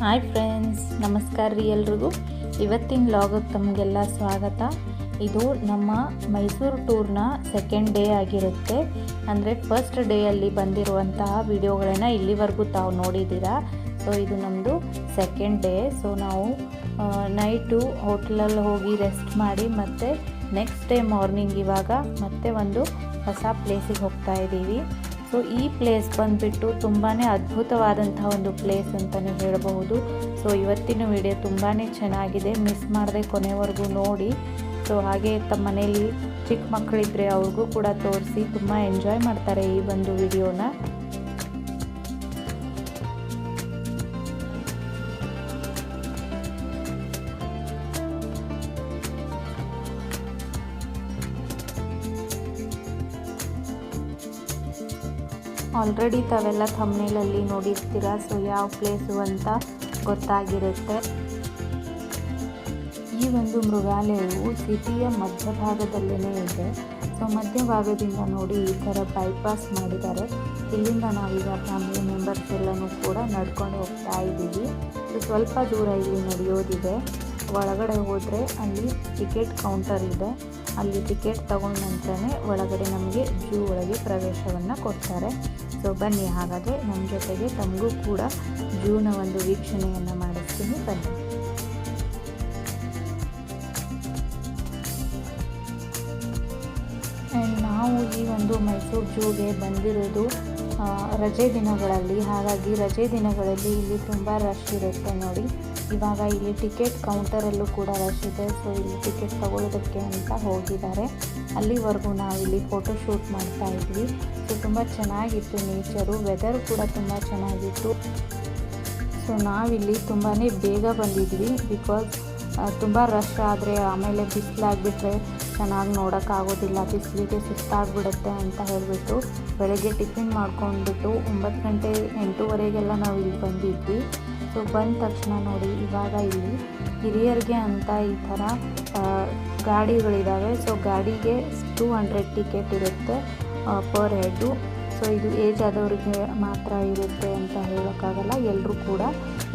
Hi friends, ನಮಸ್ಕಾರ ರೀ ಎಲ್ರಿಗೂ. ಇವತ್ತಿನ ಲಾಗಕ್ಕೆ ತಮಗೆಲ್ಲ ಸ್ವಾಗತ. ಇದು ನಮ್ಮ ಮೈಸೂರು ಟೂರ್ನ ಸೆಕೆಂಡ್ ಡೇ ಆಗಿರುತ್ತೆ. ಅಂದರೆ ಫಸ್ಟ್ ಡೇಯಲ್ಲಿ ಬಂದಿರುವಂತಹ ವಿಡಿಯೋಗಳನ್ನ ಇಲ್ಲಿವರೆಗೂ ತಾವು ನೋಡಿದ್ದೀರಾ? ಸೊ ಇದು ನಮ್ಮದು ಸೆಕೆಂಡ್ ಡೇ ಸೊ ನಾವು ನೈಟು ಹೋಟ್ಲಲ್ಲಿ ಹೋಗಿ ರೆಸ್ಟ್ ಮಾಡಿ ಮತ್ತು ನೆಕ್ಸ್ಟ್ ಡೇ ಮಾರ್ನಿಂಗ್ ಇವಾಗ ಮತ್ತೆ ಒಂದು ಹೊಸ ಪ್ಲೇಸಿಗೆ ಹೋಗ್ತಾ ಇದ್ದೀವಿ. ಸೊ ಈ ಪ್ಲೇಸ್ ಬಂದುಬಿಟ್ಟು ತುಂಬಾ ಅದ್ಭುತವಾದಂಥ ಒಂದು ಪ್ಲೇಸ್ ಅಂತಲೇ ಹೇಳಬಹುದು. ಸೊ ಇವತ್ತಿನ ವಿಡಿಯೋ ತುಂಬಾ ಚೆನ್ನಾಗಿದೆ. ಮಿಸ್ ಮಾಡದೆ ಕೊನೆವರೆಗೂ ನೋಡಿ. ಸೊ ಹಾಗೆ ತಮ್ಮ ಮನೇಲಿ ಚಿಕ್ಕ ಮಕ್ಕಳಿದ್ರೆ ಅವ್ರಿಗೂ ಕೂಡ ತೋರಿಸಿ ತುಂಬ ಎಂಜಾಯ್ ಮಾಡ್ತಾರೆ ಈ ಒಂದು ವಿಡಿಯೋನ ಆಲ್ರೆಡಿ ತಾವೆಲ್ಲ ಥಮ್ನೇಲಲ್ಲಿ ನೋಡಿರ್ತೀರ? ಸೊ ಯಾವ ಪ್ಲೇಸು ಅಂತ ಗೊತ್ತಾಗಿರುತ್ತೆ. ಈ ಒಂದು ಮೃಗಾಲಯವು ಸಿಟಿಯ ಮಧ್ಯಭಾಗದಲ್ಲೇ ಇದೆ. ಸೊ ಮಧ್ಯಭಾಗದಿಂದ ನೋಡಿ ಈ ಥರ ಬೈಪಾಸ್ ಮಾಡಿದ್ದಾರೆ. ಇಲ್ಲಿಂದ ನಾವೀಗ ಫ್ಯಾಮಿಲಿ ಮೆಂಬರ್ಸ್ ಎಲ್ಲನೂ ಕೂಡ ನಡ್ಕೊಂಡು ಹೋಗ್ತಾ ಇದ್ದೀವಿ. ಸ್ವಲ್ಪ ದೂರ ಇಲ್ಲಿ ನಡೆಯೋದಿದೆ. ಒಳಗಡೆ ಹೋದರೆ ಅಲ್ಲಿ ಟಿಕೆಟ್ ಕೌಂಟರ್ ಇದೆ. ಅಲ್ಲಿ ಟಿಕೆಟ್ ತಗೊಂಡ ನಂತರನೇ ಒಳಗಡೆ ನಮಗೆ ಜೂ ಒಳಗೆ ಪ್ರವೇಶವನ್ನು ಕೊಡ್ತಾರೆ. ಸೊ ಬನ್ನಿ ಹಾಗಾದರೆ ನಮ್ಮ ಜೊತೆಗೆ ತಮಗೂ ಕೂಡ ಜೂನ ಒಂದು ವೀಕ್ಷಣೆಯನ್ನು ಮಾಡಿಸ್ತೀನಿ. ಬನ್ನಿ. ನಾವು ಈ ಒಂದು ಮೈಸೂರು ಜೂಗೆ ಬಂದಿರೋದು ರಜೆ ದಿನಗಳಲ್ಲಿ. ಹಾಗಾಗಿ ರಜೆ ದಿನಗಳಲ್ಲಿ ಇಲ್ಲಿ ತುಂಬ ರಶ್ ಇರುತ್ತೆ ನೋಡಿ. ಇವಾಗ ಇಲ್ಲಿ ಟಿಕೆಟ್ ಕೌಂಟರಲ್ಲೂ ಕೂಡ ರಶ್ ಇದೆ. ಸೊ ಇಲ್ಲಿ ಟಿಕೆಟ್ ತಗೊಳ್ಳೋದಕ್ಕೆ ಅಂತ ಹೋಗಿದ್ದಾರೆ. ಅಲ್ಲಿವರೆಗೂ ನಾವು ಇಲ್ಲಿ ಫೋಟೋ ಶೂಟ್ ಮಾಡ್ತಾ ಇದ್ವಿ. ಸೊ ತುಂಬ ಚೆನ್ನಾಗಿತ್ತು ನೇಚರು ವೆದರ್ ಕೂಡ ತುಂಬ ಚೆನ್ನಾಗಿತ್ತು. ಸೊ ನಾವಿಲ್ಲಿ ತುಂಬಾ ಬೇಗ ಬಂದಿದ್ವಿ ಬಿಕಾಸ್ ತುಂಬ ರಶ್ ಆದರೆ ಆಮೇಲೆ ಬಿಸಿಲಾಗ್ಬಿಟ್ರೆ ಚೆನ್ನಾಗಿ ನೋಡೋಕ್ಕಾಗೋದಿಲ್ಲ. ಬಿಸಿಲಿಗೆ ಸುಸ್ತಾಗ್ಬಿಡುತ್ತೆ ಅಂತ ಹೇಳಿಬಿಟ್ಟು ಬೆಳಗ್ಗೆ ಟಿಫಿನ್ ಮಾಡ್ಕೊಂಡ್ಬಿಟ್ಟು ಒಂಬತ್ತು ಗಂಟೆ ಎಂಟೂವರೆಗೆಲ್ಲ ನಾವು ಇಲ್ಲಿ ಬಂದಿದ್ವಿ. ಸೊ ಬಂದ ತಕ್ಷಣ ನೋಡಿ, ಇವಾಗ ಇಲ್ಲಿ ಹಿರಿಯರಿಗೆ ಅಂತ ಈ ಥರ ಗಾಡಿಗಳಿದ್ದಾವೆ ಸೊ ಗಾಡಿಗೆ ಟೂ ಹಂಡ್ರೆಡ್ ಟಿಕೆಟ್ ಇರುತ್ತೆ ಪರ್ ಹೆಡ್ಡು ಸೊ ಇದು ಏಜ್ ಆದವರಿಗೆ ಮಾತ್ರ ಇರುತ್ತೆ ಅಂತ ಹೇಳೋಕ್ಕಾಗಲ್ಲ ಎಲ್ಲರೂ ಕೂಡ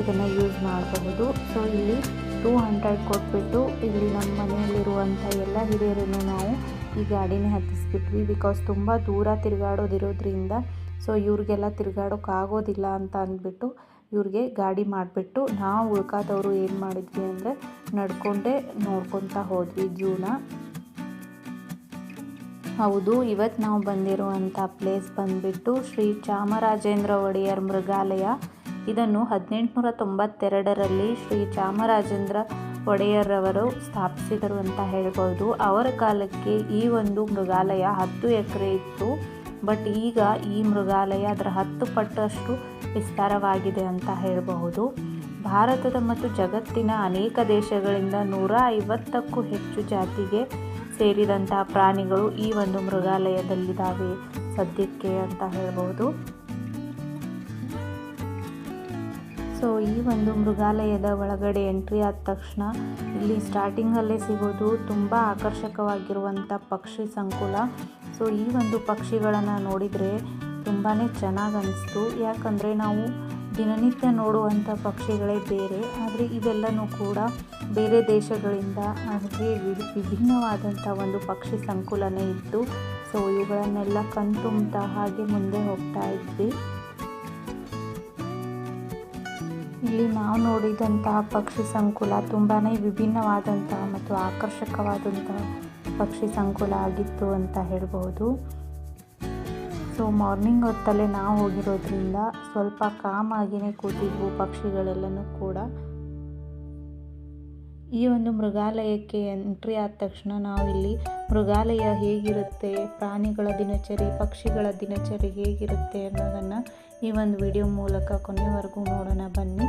ಇದನ್ನು ಯೂಸ್ ಮಾಡಬಹುದು. ಸೊ ಇಲ್ಲಿ ಟೂ ಹಂಡ್ರೆಡ್ ಕೊಟ್ಬಿಟ್ಟು ಇಲ್ಲಿ ನಮ್ಮ ಮನೆಯಲ್ಲಿರುವಂಥ ಎಲ್ಲ ಹಿರಿಯರನ್ನು ನಾವು ಈ ಗಾಡಿನೇ ಹತ್ತಿಸ್ಬಿಟ್ವಿ. ಬಿಕಾಸ್ ತುಂಬ ದೂರ ತಿರುಗಾಡೋದಿರೋದ್ರಿಂದ, ಸೊ ಇವ್ರಿಗೆಲ್ಲ ತಿರುಗಾಡೋಕ್ಕಾಗೋದಿಲ್ಲ ಅಂತ ಅಂದ್ಬಿಟ್ಟು ಇವ್ರಿಗೆ ಗಾಡಿ ಮಾಡಿಬಿಟ್ಟು ನಾವು ಉಳ್ಕಾದವರು ಏನು ಮಾಡಿದ್ವಿ ಅಂದರೆ ನಡ್ಕೊಂಡೇ ನೋಡ್ಕೊತಾ ಹೋದ್ವಿ ಜೂನ ಹೌದು ಇವತ್ತು ನಾವು ಬಂದಿರುವಂಥ ಪ್ಲೇಸ್ ಬಂದುಬಿಟ್ಟು ಶ್ರೀ ಚಾಮರಾಜೇಂದ್ರ ಒಡೆಯರ್ ಮೃಗಾಲಯ. ಇದನ್ನು ಹದಿನೆಂಟುನೂರ ತೊಂಬತ್ತೆರಡರಲ್ಲಿ ಶ್ರೀ ಚಾಮರಾಜೇಂದ್ರ ಒಡೆಯರ್ರವರು ಸ್ಥಾಪಿಸಿದರು ಅಂತ ಹೇಳ್ಬೋದು. ಅವರ ಕಾಲಕ್ಕೆ ಈ ಒಂದು ಮೃಗಾಲಯ ಹತ್ತು ಎಕರೆ ಇತ್ತು. ಬಟ್ ಈಗ ಈ ಮೃಗಾಲಯ ಅದರ ಹತ್ತು ಪಟ್ಟಷ್ಟು ವಿಸ್ತಾರವಾಗಿದೆ ಅಂತ ಹೇಳಬಹುದು. ಭಾರತದ ಮತ್ತು ಜಗತ್ತಿನ ಅನೇಕ ದೇಶಗಳಿಂದ ನೂರ ಐವತ್ತಕ್ಕೂ ಹೆಚ್ಚು ಜಾತಿಗೆ ಸೇರಿದಂತಹ ಪ್ರಾಣಿಗಳು ಈ ಒಂದು ಮೃಗಾಲಯದಲ್ಲಿದ್ದಾವೆ ಸದ್ಯಕ್ಕೆ ಅಂತ ಹೇಳ್ಬೋದು ಸೊ ಈ ಒಂದು ಮೃಗಾಲಯದ ಒಳಗಡೆ ಎಂಟ್ರಿ ಆದ ತಕ್ಷಣ ಇಲ್ಲಿ ಸ್ಟಾರ್ಟಿಂಗಲ್ಲೇ ಸಿಗೋದು ತುಂಬ ಆಕರ್ಷಕವಾಗಿರುವಂಥ ಪಕ್ಷಿ ಸಂಕುಲ. ಸೊ ಈ ಒಂದು ಪಕ್ಷಿಗಳನ್ನು ನೋಡಿದರೆ ತುಂಬಾ ಚೆನ್ನಾಗಿ ಅನಿಸ್ತು. ಯಾಕಂದರೆ ನಾವು ದಿನನಿತ್ಯ ನೋಡುವಂಥ ಪಕ್ಷಿಗಳೇ ಬೇರೆ. ಆದರೆ ಇವೆಲ್ಲನೂ ಕೂಡ ಬೇರೆ ದೇಶಗಳಿಂದ ಹಾಗೆ ವಿಭಿನ್ನವಾದಂಥ ಒಂದು ಪಕ್ಷಿ ಸಂಕುಲನೇ ಇತ್ತು. ಸೊ ಇವುಗಳನ್ನೆಲ್ಲ ಕಣ್ತುಂಬ್ತಾ ಹಾಗೆ ಮುಂದೆ ಹೋಗ್ತಾ ಇದ್ವಿ. ಇಲ್ಲಿ ನಾವು ನೋಡಿದಂತಹ ಪಕ್ಷಿ ಸಂಕುಲ ತುಂಬಾ ವಿಭಿನ್ನವಾದಂತಹ ಮತ್ತು ಆಕರ್ಷಕವಾದಂತಹ ಪಕ್ಷಿ ಸಂಕುಲ ಆಗಿತ್ತು ಅಂತ ಹೇಳ್ಬೋದು ಸೊ ಮಾರ್ನಿಂಗ್ ಹೊತ್ತಲ್ಲೇ ನಾವು ಹೋಗಿರೋದ್ರಿಂದ ಸ್ವಲ್ಪ ಕಾಮಾಗಿಯೇ ಕೂತಿದ್ವು ಪಕ್ಷಿಗಳೆಲ್ಲನೂ ಕೂಡ. ಈ ಒಂದು ಮೃಗಾಲಯಕ್ಕೆ ಎಂಟ್ರಿ ಆದ ತಕ್ಷಣ ನಾವಿಲ್ಲಿ ಮೃಗಾಲಯ ಹೇಗಿರುತ್ತೆ, ಪ್ರಾಣಿಗಳ ದಿನಚರಿ, ಪಕ್ಷಿಗಳ ದಿನಚರಿ ಹೇಗಿರುತ್ತೆ ಅನ್ನೋದನ್ನು ಈ ಒಂದು ವಿಡಿಯೋ ಮೂಲಕ ಕೊನೆವರೆಗೂ ನೋಡೋಣ. ಬನ್ನಿ.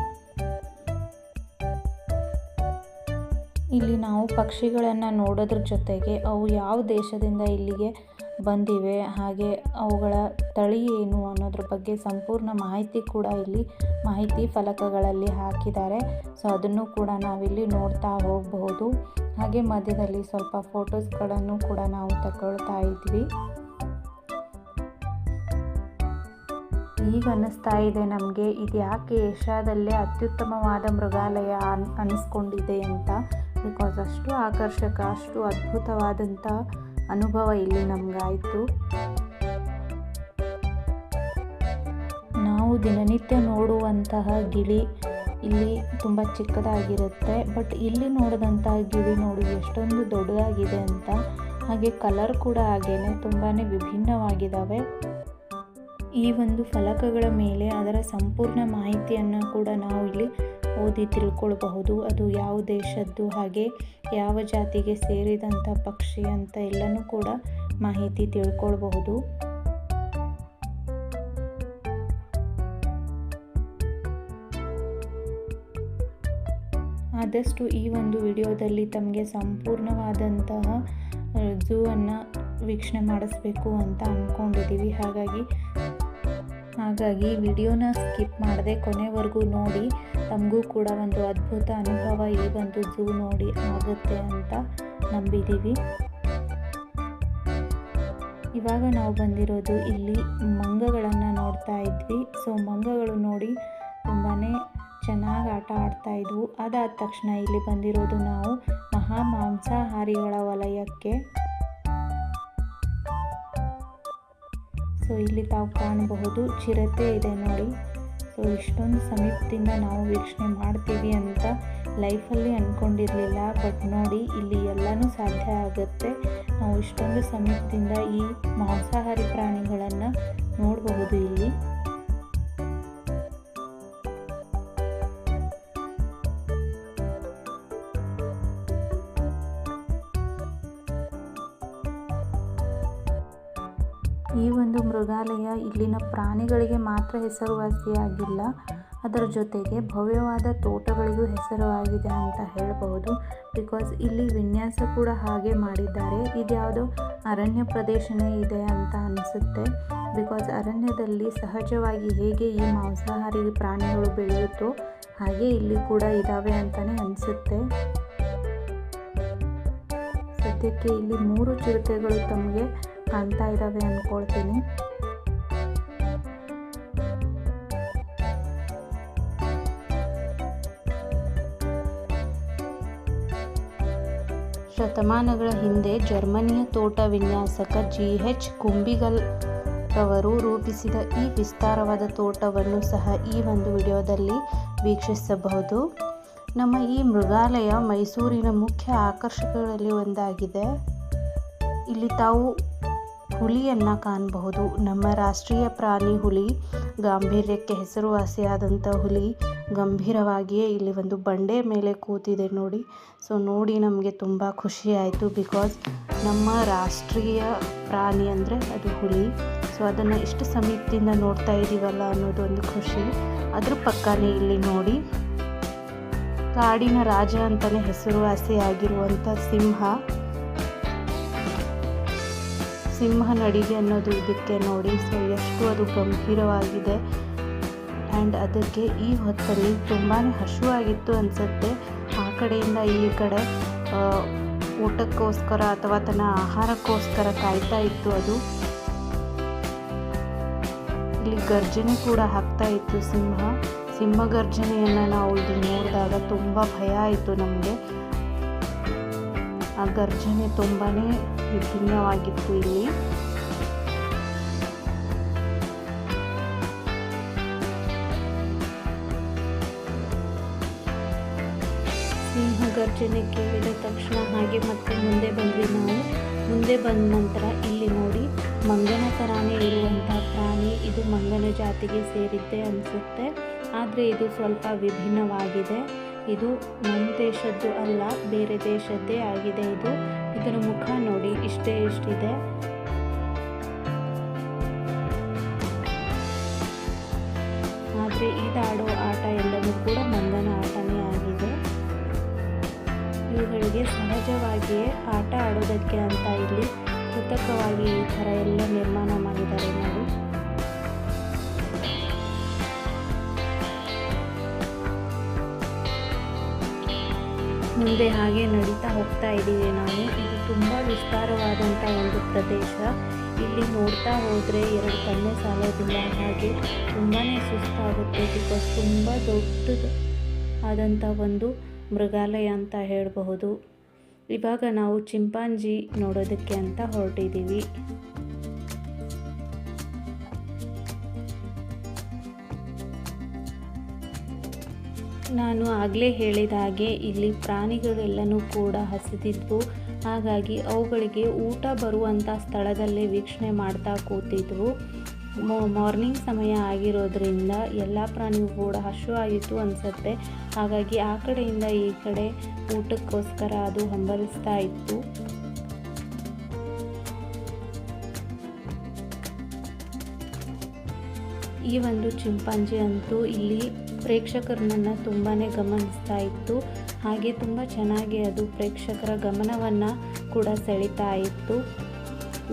ಇಲ್ಲಿ ನಾವು ಪಕ್ಷಿಗಳನ್ನು ನೋಡೋದ್ರ ಜೊತೆಗೆ ಅವು ಯಾವ ದೇಶದಿಂದ ಇಲ್ಲಿಗೆ ಬಂದಿವೆ, ಹಾಗೆ ಅವುಗಳ ತಳಿ ಏನು ಅನ್ನೋದ್ರ ಬಗ್ಗೆ ಸಂಪೂರ್ಣ ಮಾಹಿತಿ ಕೂಡ ಇಲ್ಲಿ ಮಾಹಿತಿ ಫಲಕಗಳಲ್ಲಿ ಹಾಕಿದ್ದಾರೆ. ಸೊ ಅದನ್ನು ಕೂಡ ನಾವಿಲ್ಲಿ ನೋಡ್ತಾ ಹೋಗಬಹುದು. ಹಾಗೆ ಮಧ್ಯದಲ್ಲಿ ಸ್ವಲ್ಪ ಫೋಟೋಸ್ಗಳನ್ನು ಕೂಡ ನಾವು ತಗೊಳ್ತಾ ಇದ್ವಿ. ಈಗ ಅನ್ನಿಸ್ತಾ ಇದೆ ನಮಗೆ ಇದು ಯಾಕೆ ಏಷ್ಯಾದಲ್ಲೇ ಅತ್ಯುತ್ತಮವಾದ ಮೃಗಾಲಯ ಅನ್ ಅನ್ನಿಸ್ಕೊಂಡಿದೆ ಅಂತ. ಬಿಕಾಸ್ ಅಷ್ಟು ಆಕರ್ಷಕ, ಅಷ್ಟು ಅದ್ಭುತವಾದಂಥ ಅನುಭವ ಇಲ್ಲಿ ನಮಗಾಯಿತು. ನಾವು ದಿನನಿತ್ಯ ನೋಡುವಂತಹ ಗಿಳಿ ಇಲ್ಲಿ ತುಂಬ ಚಿಕ್ಕದಾಗಿರುತ್ತೆ. ಬಟ್ ಇಲ್ಲಿ ನೋಡಿದಂತಹ ಗಿಳಿ ನೋಡಿ ಎಷ್ಟೊಂದು ದೊಡ್ಡದಾಗಿದೆ ಅಂತ, ಹಾಗೆ ಕಲರ್ ಕೂಡ ಹಾಗೇನೆ ತುಂಬಾ ವಿಭಿನ್ನವಾಗಿದ್ದಾವೆ ಈ ಒಂದು ಫಲಕಗಳ ಮೇಲೆ ಅದರ ಸಂಪೂರ್ಣ ಮಾಹಿತಿಯನ್ನು ಕೂಡ ನಾವು ಇಲ್ಲಿ ಓದಿ ತಿಳ್ಕೊಳ್ಬಹುದು. ಅದು ಯಾವ ದೇಶದ್ದು ಹಾಗೆ ಯಾವ ಜಾತಿಗೆ ಸೇರಿದಂಥ ಪಕ್ಷಿ ಅಂತ ಎಲ್ಲನೂ ಕೂಡ ಮಾಹಿತಿ ತಿಳ್ಕೊಳ್ಬಹುದು. ಆದಷ್ಟು ಈ ಒಂದು ವಿಡಿಯೋದಲ್ಲಿ ತಮಗೆ ಸಂಪೂರ್ಣವಾದಂತಹ ಝೂ ಅನ್ನು ವೀಕ್ಷಣೆ ಮಾಡಿಸ್ಬೇಕು ಅಂತ ಅಂದ್ಕೊಂಡಿದ್ದೀವಿ ಹಾಗಾಗಿ ಹಾಗಾಗಿ ವಿಡಿಯೋನ ಸ್ಕಿಪ್ ಮಾಡದೆ ಕೊನೆವರೆಗೂ ನೋಡಿ, ತಮಗೂ ಕೂಡ ಒಂದು ಅದ್ಭುತ ಅನುಭವ ಈ ಒಂದು ಝೂ ನೋಡಿ ಆಗುತ್ತೆ ಅಂತ ನಂಬಿದ್ದೀವಿ ಇವಾಗ ನಾವು ಬಂದಿರೋದು ಇಲ್ಲಿ ಮಂಗಗಳನ್ನು ನೋಡ್ತಾ ಇದ್ವಿ. ಸೊ, ಮಂಗಗಳು ನೋಡಿ ತುಂಬಾ ಚೆನ್ನಾಗಿ ಆಟ ಆಡ್ತಾ ಇದ್ವು. ಅದಾದ ತಕ್ಷಣ ಇಲ್ಲಿ ಬಂದಿರೋದು ನಾವು ಮಹಾ ಮಾಂಸಾಹಾರಿಗಳ ವಲಯಕ್ಕೆ. ಸೊ ಇಲ್ಲಿ ತಾವು ಕಾಣಬಹುದು ಚಿರತೆ ಇದೆ ನೋಡಿ. ಸೊ ಇಷ್ಟೊಂದು ಸಮೀಪದಿಂದ ನಾವು ವೀಕ್ಷಣೆ ಮಾಡ್ತೀವಿ ಅಂತ ಲೈಫಲ್ಲಿ ಅಂದ್ಕೊಂಡಿರಲಿಲ್ಲ ಬಟ್ ನೋಡಿ, ಇಲ್ಲಿ ಎಲ್ಲನೂ ಸಾಧ್ಯ ಆಗುತ್ತೆ. ನಾವು ಇಷ್ಟೊಂದು ಸಮೀಪದಿಂದ ಈ ಮಾಂಸಾಹಾರಿ ಪ್ರಾಣಿಗಳನ್ನು ನೋಡಬಹುದು ಇಲ್ಲಿ. ಮೃಗಾಲಯ ಇಲ್ಲಿನ ಪ್ರಾಣಿಗಳಿಗೆ ಮಾತ್ರ ಹೆಸರುವಾಸಿಯಾಗಿಲ್ಲ. ಅದರ ಜೊತೆಗೆ ಭವ್ಯವಾದ ತೋಟಗಳಿಗೂ ಹೆಸರುವಾಗಿದೆ ಅಂತ ಹೇಳಬಹುದು. ಬಿಕಾಸ್ ಇಲ್ಲಿ ವಿನ್ಯಾಸ ಕೂಡ ಹಾಗೆ ಮಾಡಿದ್ದಾರೆ. ಇದ್ಯಾವುದೋ ಅರಣ್ಯ ಪ್ರದೇಶನೇ ಇದೆ ಅಂತ ಅನಿಸುತ್ತೆ. ಬಿಕಾಸ್ ಅರಣ್ಯದಲ್ಲಿ ಸಹಜವಾಗಿ ಹೇಗೆ ಈ ಮಾಂಸಾಹಾರಿ ಪ್ರಾಣಿಗಳು ಬೆಳೆಯುತ್ತೋ ಹಾಗೆ ಇಲ್ಲಿ ಕೂಡ ಇದ್ದಾವೆ ಅಂತಲೇ ಅನಿಸುತ್ತೆ. ಸದ್ಯಕ್ಕೆ ಇಲ್ಲಿ ಮೂರು ಚಿರತೆಗಳು ತಮಗೆ ಕಾಣ್ತಾ ಇದ್ದಾವೆ ಅಂದ್ಕೊಳ್ತೀನಿ ಶತಮಾನಗಳ ಹಿಂದೆ ಜರ್ಮನಿಯ ತೋಟ ವಿನ್ಯಾಸಕ ಜಿ. ಎಚ್ ಕುಂಬಿಗಲ್ ರವರು ರೂಪಿಸಿದ ಈ ವಿಸ್ತಾರವಾದ ತೋಟವನ್ನು ಸಹ ಈ ಒಂದು ವಿಡಿಯೋದಲ್ಲಿ ವೀಕ್ಷಿಸಬಹುದು. ನಮ್ಮ ಈ ಮೃಗಾಲಯ ಮೈಸೂರಿನ ಮುಖ್ಯ ಆಕರ್ಷಕಗಳಲ್ಲಿ ಒಂದಾಗಿದೆ. ಇಲ್ಲಿ ತಾವು ಹುಲಿಯನ್ನು ಕಾಣಬಹುದು. ನಮ್ಮ ರಾಷ್ಟ್ರೀಯ ಪ್ರಾಣಿ ಹುಲಿ, ಗಾಂಭೀರ್ಯಕ್ಕೆ ಹೆಸರುವಾಸಿಯಾದಂಥ ಹುಲಿ ಗಂಭೀರವಾಗಿಯೇ ಇಲ್ಲಿ ಒಂದು ಬಂಡೆ ಮೇಲೆ ಕೂತಿದೆ ನೋಡಿ. ಸೊ ನೋಡಿ ನಮಗೆ ತುಂಬ ಖುಷಿ ಆಯಿತು ಬಿಕಾಸ್ ನಮ್ಮ ರಾಷ್ಟ್ರೀಯ ಪ್ರಾಣಿ ಅಂದರೆ ಅದು ಹುಲಿ. ಸೊ ಅದನ್ನು ಎಷ್ಟು ಸಮೀಪದಿಂದ ನೋಡ್ತಾ ಇದ್ದೀವಲ್ಲ ಅನ್ನೋದು ಒಂದು ಖುಷಿ. ಅದ್ರ ಪಕ್ಕನೇ ಇಲ್ಲಿ ನೋಡಿ, ಕಾಡಿನ ರಾಜ ಅಂತಲೇ ಹೆಸರುವಾಸಿಯಾಗಿರುವಂಥ ಸಿಂಹ. ಸಿಂಹ ನಡಿಗೆ ಅನ್ನೋದು ಇದಕ್ಕೆ ನೋಡಿ ಸೊ ಎಷ್ಟು ಅದು ಗಂಭೀರವಾಗಿದೆ. ಆ್ಯಂಡ್ ಅದಕ್ಕೆ ಈ ಹೊತ್ತಲ್ಲಿ ತುಂಬಾ ಹಸುವಾಗಿತ್ತು ಅನಿಸುತ್ತೆ. ಆ ಕಡೆಯಿಂದ ಈ ಕಡೆ ಊಟಕ್ಕೋಸ್ಕರ ಅಥವಾ ತನ್ನ ಆಹಾರಕ್ಕೋಸ್ಕರ ಕಾಯ್ತಾ ಇತ್ತು ಅದು. ಇಲ್ಲಿ ಗರ್ಜನೆ ಕೂಡ ಹಾಕ್ತಾ ಇತ್ತು ಸಿಂಹ. ಸಿಂಹ ಗರ್ಜನೆಯನ್ನು ನಾವು ಇಲ್ಲಿ ನೋಡಿದಾಗ ತುಂಬ ಭಯ ಆಯಿತು ನಮಗೆ. ಆ ಗರ್ಜನೆ ತುಂಬಾ ವಿಭಿನ್ನವಾಗಿತ್ತು ಇಲ್ಲಿ. ಸಿಂಹ ಗರ್ಜನೆ ಕೇಳಿದ ತಕ್ಷಣ ಹಾಗೆ ಮತ್ತೆ ಮುಂದೆ ಬಂದ್ವಿ ನಾವು. ಮುಂದೆ ಬಂದ ನಂತರ ಇಲ್ಲಿ ನೋಡಿ, ಮಂಗನ ಥರಾನೇ ಇರುವಂಥ ಪ್ರಾಣಿ, ಇದು ಮಂಗನ ಜಾತಿಗೆ ಸೇರಿದ್ದೆ ಅನಿಸುತ್ತೆ. ಆದರೆ ಇದು ಸ್ವಲ್ಪ ವಿಭಿನ್ನವಾಗಿದೆ. ಇದು ನಮ್ಮ ದೇಶದ್ದು ಅಲ್ಲ, ಬೇರೆ ದೇಶದ್ದೇ ಆಗಿದೆ ಇದು. ಇದರ ಮುಖ ನೋಡಿ, ಇಷ್ಟೇ ಇಷ್ಟಿದೆ. ಆದರೆ ಇದಾಡೋ ಆಟ ಎಲ್ಲವೂ ಕೂಡ ಮಂಗನ ಆಟನೇ ಆಗಿದೆ. ಇವುಗಳಿಗೆ ಸಹಜವಾಗಿಯೇ ಆಟ ಆಡೋದಕ್ಕೆ ಅಂತ ಇಲ್ಲಿ ಕೃತಕವಾಗಿ ಈ ಥರ ಎಲ್ಲ ನಿರ್ಮಾಣ ಮಾಡಿದ್ದಾರೆ ನೋಡಿ. ಮುಂದೆ ಹಾಗೆ ನಡೀತಾ ಹೋಗ್ತಾ ಇದ್ದೀವಿ ನಾವು. ಇದು ತುಂಬ ವಿಸ್ತಾರವಾದಂಥ ಒಂದು ಪ್ರದೇಶ. ಇಲ್ಲಿ ನೋಡ್ತಾ ಹೋದರೆ ಎರಡು ಕಣ್ಣು ಸಾಲೋದಿಲ್ಲ. ಹಾಗೆ ತುಂಬಾ ಸುಸ್ತಾಗುತ್ತೆ. ಬಿಕಾಸ್ ತುಂಬ ದೊಡ್ಡದು ಆದಂಥ ಒಂದು ಮೃಗಾಲಯ ಅಂತ ಹೇಳಬಹುದು. ಇವಾಗ ನಾವು ಚಿಂಪಾಂಜಿ ನೋಡೋದಕ್ಕೆ ಅಂತ ಹೊರಟಿದ್ದೀವಿ. ನಾನು ಆಗಲೇ ಹೇಳಿದ ಹಾಗೆ ಇಲ್ಲಿ ಪ್ರಾಣಿಗಳೆಲ್ಲನೂ ಕೂಡ ಹಸಿದಿದ್ವು ಹಾಗಾಗಿ ಅವುಗಳಿಗೆ ಊಟ ಬರುವಂಥ ಸ್ಥಳದಲ್ಲೇ ವೀಕ್ಷಣೆ ಮಾಡ್ತಾ ಕೂತಿದ್ವು. ಮಾರ್ನಿಂಗ್ ಸಮಯ ಆಗಿರೋದ್ರಿಂದ ಎಲ್ಲ ಪ್ರಾಣಿಗೂ ಕೂಡ ಹಶು ಆಗಿತ್ತು ಅನಿಸುತ್ತೆ. ಹಾಗಾಗಿ ಆ ಕಡೆಯಿಂದ ಈ ಕಡೆ ಊಟಕ್ಕೋಸ್ಕರ ಅದು ಹಂಬಲಿಸ್ತಾ ಇತ್ತು. ಈ ಒಂದು ಚಿಂಪಾಂಜಿ ಅಂತೂ ಇಲ್ಲಿ ಪ್ರೇಕ್ಷಕರನ್ನ ತುಂಬಾ ಗಮನಿಸ್ತಾ ಇತ್ತು. ಹಾಗೆ ತುಂಬ ಚೆನ್ನಾಗಿ ಅದು ಪ್ರೇಕ್ಷಕರ ಗಮನವನ್ನು ಕೂಡ ಸೆಳೀತಾ ಇತ್ತು.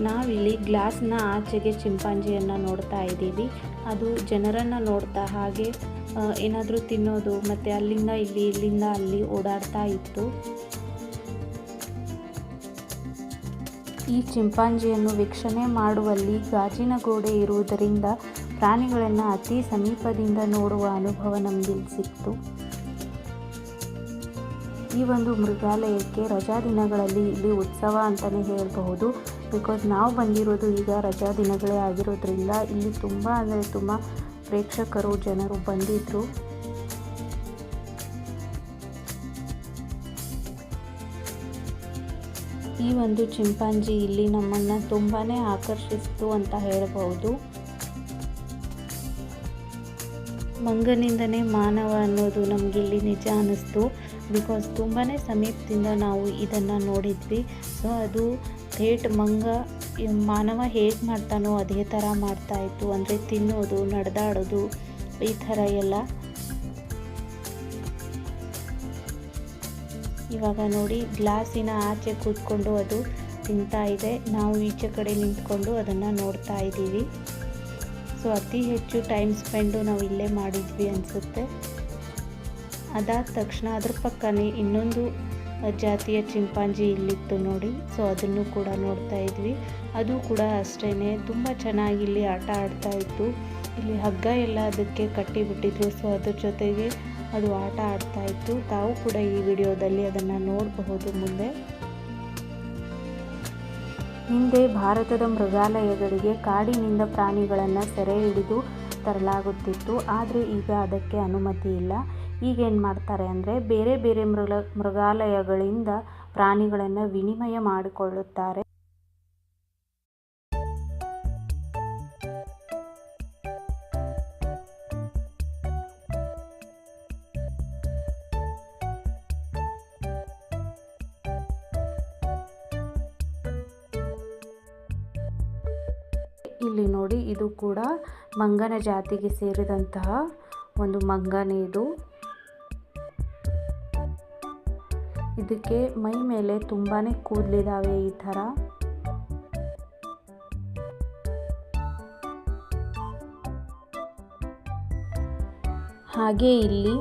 ನಾವಿಲ್ಲಿ ಗ್ಲಾಸ್ನ ಆಚೆಗೆ ಚಿಂಪಾಂಜಿಯನ್ನು ನೋಡ್ತಾ ಇದ್ದೀವಿ. ಅದು ಜನರನ್ನು ನೋಡ್ತಾ ಹಾಗೆ ಏನಾದರೂ ತಿನ್ನೋದು ಮತ್ತು ಅಲ್ಲಿಂದ ಇಲ್ಲಿ ಇಲ್ಲಿಂದ ಅಲ್ಲಿ ಓಡಾಡ್ತಾ ಇತ್ತು. ಈ ಚಿಂಪಾಂಜಿಯನ್ನು ವೀಕ್ಷಣೆ ಮಾಡುವಲ್ಲಿ ಗಾಜಿನ ಗೋಡೆ ಇರುವುದರಿಂದ ಪ್ರಾಣಿಗಳನ್ನು ಅತಿ ಸಮೀಪದಿಂದ ನೋಡುವ ಅನುಭವ ನಮಗೆ ಸಿಕ್ತು. ಈ ಒಂದು ಮೃಗಾಲಯಕ್ಕೆ ರಜಾ ದಿನಗಳಲ್ಲಿ ಇಲ್ಲಿ ಉತ್ಸವ ಅಂತಲೇ ಹೇಳಬಹುದು. ಬಿಕಾಸ್ ನಾವು ಬಂದಿರೋದು ಈಗ ರಜಾ ದಿನಗಳೇ ಆಗಿರೋದ್ರಿಂದ ಇಲ್ಲಿ ತುಂಬ ಅಂದರೆ ತುಂಬ ಪ್ರೇಕ್ಷಕರು, ಜನರು ಬಂದಿದ್ದರು ಈ ಒಂದು ಚಿಂಪಾಂಜಿ ಇಲ್ಲಿ ನಮ್ಮನ್ನು ತುಂಬಾ ಆಕರ್ಷಿಸಿತು ಅಂತ ಹೇಳಬಹುದು. ಮಂಗನಿಂದನೇ ಮಾನವ ಅನ್ನೋದು ನಮಗಿಲ್ಲಿ ನಿಜ ಅನ್ನಿಸ್ತು. ಬಿಕಾಸ್ ತುಂಬಾ ಸಮೀಪದಿಂದ ನಾವು ಇದನ್ನು ನೋಡಿದ್ವಿ. ಸೊ ಅದು ಥೇಟ್ ಮಂಗ ಮಾನವ ಹೇಗೆ ಮಾಡ್ತಾನೋ ಅದೇ ಥರ ಮಾಡ್ತಾಯಿತ್ತು ಅಂದರೆ ತಿನ್ನೋದು, ನಡೆದಾಡೋದು, ಈ ಥರ ಎಲ್ಲ. ಇವಾಗ ನೋಡಿ, ಗ್ಲಾಸಿನ ಆಚೆ ಕೂತ್ಕೊಂಡು ಅದು ತಿಂತಾ ಇದೆ. ನಾವು ಈಚೆ ಕಡೆ ನಿಂತ್ಕೊಂಡು ಅದನ್ನು ನೋಡ್ತಾ ಇದ್ದೀವಿ. ಸೊ ಅತಿ ಹೆಚ್ಚು ಟೈಮ್ ಸ್ಪೆಂಡು ನಾವು ಇಲ್ಲೇ ಮಾಡಿದ್ವಿ ಅನಿಸುತ್ತೆ. ಅದಾದ ತಕ್ಷಣ ಅದ್ರ ಪಕ್ಕನೇ ಇನ್ನೊಂದು ಜಾತಿಯ ಚಿಂಪಾಂಜಿ ಇಲ್ಲಿತ್ತು ನೋಡಿ. ಸೊ ಅದನ್ನು ಕೂಡ ನೋಡ್ತಾ ಇದ್ವಿ. ಅದು ಕೂಡ ಅಷ್ಟೇ ತುಂಬ ಚೆನ್ನಾಗಿ ಇಲ್ಲಿ ಆಟ ಆಡ್ತಾ ಇತ್ತು. ಇಲ್ಲಿ ಹಗ್ಗ ಎಲ್ಲ ಅದಕ್ಕೆ ಕಟ್ಟಿಬಿಟ್ಟಿದ್ರು ಸೊ ಅದ್ರ ಜೊತೆಗೆ ಅದು ಆಟ ಆಡ್ತಾ ಇತ್ತು. ತಾವು ಕೂಡ ಈ ವಿಡಿಯೋದಲ್ಲಿ ಅದನ್ನು ನೋಡಬಹುದು ಮುಂದೆ. ಹಿಂದೆ ಭಾರತದ ಮೃಗಾಲಯಗಳಿಗೆ ಕಾಡಿನಿಂದ ಪ್ರಾಣಿಗಳನ್ನು ಸೆರೆ ಹಿಡಿದು ತರಲಾಗುತ್ತಿತ್ತು. ಆದರೆ ಈಗ ಅದಕ್ಕೆ ಅನುಮತಿ ಇಲ್ಲ. ಈಗೇನು ಮಾಡ್ತಾರೆ ಅಂದರೆ ಬೇರೆ ಬೇರೆ ಮೃಗ ಮೃಗಾಲಯಗಳಿಂದ ಪ್ರಾಣಿಗಳನ್ನು ವಿನಿಮಯ ಮಾಡಿಕೊಳ್ಳುತ್ತಾರೆ. ಇಲ್ಲಿ ನೋಡಿ, ಇದು ಕೂಡ ಮಂಗನ ಜಾತಿಗೆ ಸೇರಿದಂತಹ ಒಂದು ಮಂಗನ ಇದು. ಇದಕ್ಕೆ ಮೈ ಮೇಲೆ ತುಂಬಾ ಕೂದಲಿದ್ದಾವೆ ಈ ಥರ. ಹಾಗೆ ಇಲ್ಲಿ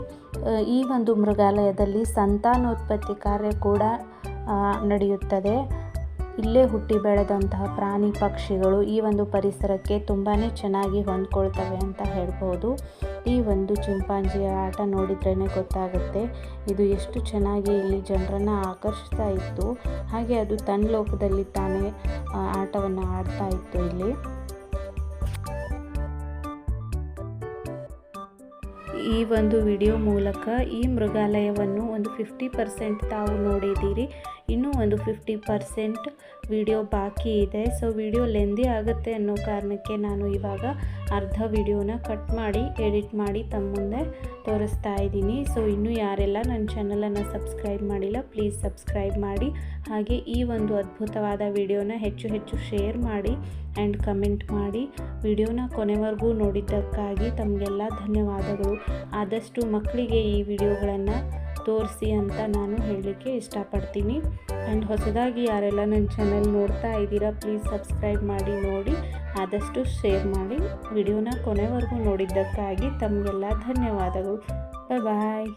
ಈ ಒಂದು ಮೃಗಾಲಯದಲ್ಲಿ ಸಂತಾನೋತ್ಪತ್ತಿ ಕಾರ್ಯ ಕೂಡ ನಡೆಯುತ್ತದೆ. ಇಲ್ಲೇ ಹುಟ್ಟಿ ಬೆಳೆದಂತಹ ಪ್ರಾಣಿ ಪಕ್ಷಿಗಳು ಈ ಒಂದು ಪರಿಸರಕ್ಕೆ ತುಂಬಾ ಚೆನ್ನಾಗಿ ಹೊಂದ್ಕೊಳ್ತವೆ ಅಂತ ಹೇಳ್ಬೋದು. ಈ ಒಂದು ಚಿಂಪಾಂಜಿಯ ಆಟ ನೋಡಿದ್ರೇ ಗೊತ್ತಾಗುತ್ತೆ. ಇದು ಎಷ್ಟು ಚೆನ್ನಾಗಿ ಇಲ್ಲಿ ಜನರನ್ನು ಆಕರ್ಷಿಸ್ತಾ ಇತ್ತು. ಹಾಗೆ ಅದು ತನ್ನ ಲೋಕದಲ್ಲಿ ತಾನೇ ಆಟವನ್ನು ಆಡ್ತಾ ಇತ್ತು ಇಲ್ಲಿ. ಈ ಒಂದು ವಿಡಿಯೋ ಮೂಲಕ ಈ ಮೃಗಾಲಯವನ್ನು ಒಂದು ಫಿಫ್ಟಿ ಪರ್ಸೆಂಟ್ ತಾವು ನೋಡಿದ್ದೀರಿ. ಇನ್ನೂ ಒಂದು ಫಿಫ್ಟಿ ಪರ್ಸೆಂಟ್ ವಿಡಿಯೋ ಬಾಕಿ ಇದೆ. ಸೊ ವಿಡಿಯೋ ಲೆಂದಿ ಆಗುತ್ತೆ ಅನ್ನೋ ಕಾರಣಕ್ಕೆ ನಾನು ಇವಾಗ ಅರ್ಧ ವಿಡಿಯೋನ ಕಟ್ ಮಾಡಿ ಎಡಿಟ್ ಮಾಡಿ ತಮ್ಮ ಮುಂದೆ ತೋರಿಸ್ತಾ ಇದ್ದೀನಿ. ಸೊ ಇನ್ನೂ ಯಾರೆಲ್ಲ ನನ್ನ ಚಾನಲನ್ನು ಸಬ್ಸ್ಕ್ರೈಬ್ ಮಾಡಿಲ್ಲ ಪ್ಲೀಸ್ ಸಬ್ಸ್ಕ್ರೈಬ್ ಮಾಡಿ. ಹಾಗೆ ಈ ಒಂದು ಅದ್ಭುತವಾದ ವಿಡಿಯೋನ ಹೆಚ್ಚು ಹೆಚ್ಚು ಶೇರ್ ಮಾಡಿ ಆ್ಯಂಡ್ ಕಮೆಂಟ್ ಮಾಡಿ. ವಿಡಿಯೋನ ಕೊನೆವರೆಗೂ ನೋಡಿದ್ದಕ್ಕಾಗಿ ತಮಗೆಲ್ಲ ಧನ್ಯವಾದಗಳು. ಆದಷ್ಟು ಮಕ್ಕಳಿಗೆ ಈ ವಿಡಿಯೋಗಳನ್ನು ತೋರಿಸಿ ಅಂತ ನಾನು ಹೇಳಲಿಕ್ಕೆ ಇಷ್ಟಪಡ್ತೀನಿ. ಆ್ಯಂಡ್ ಹೊಸದಾಗಿ ಯಾರೆಲ್ಲ ನನ್ನ ಚಾನಲ್ ನೋಡ್ತಾ ಇದ್ದೀರಾ ಪ್ಲೀಸ್ ಸಬ್ಸ್ಕ್ರೈಬ್ ಮಾಡಿ, ನೋಡಿ. ಆದಷ್ಟು ಶೇರ್ ಮಾಡಿ. ವಿಡಿಯೋನ ಕೊನೆವರೆಗೂ ನೋಡಿದ್ದಕ್ಕಾಗಿ ತಮಗೆಲ್ಲ ಧನ್ಯವಾದಗಳು. ಬಾಯ್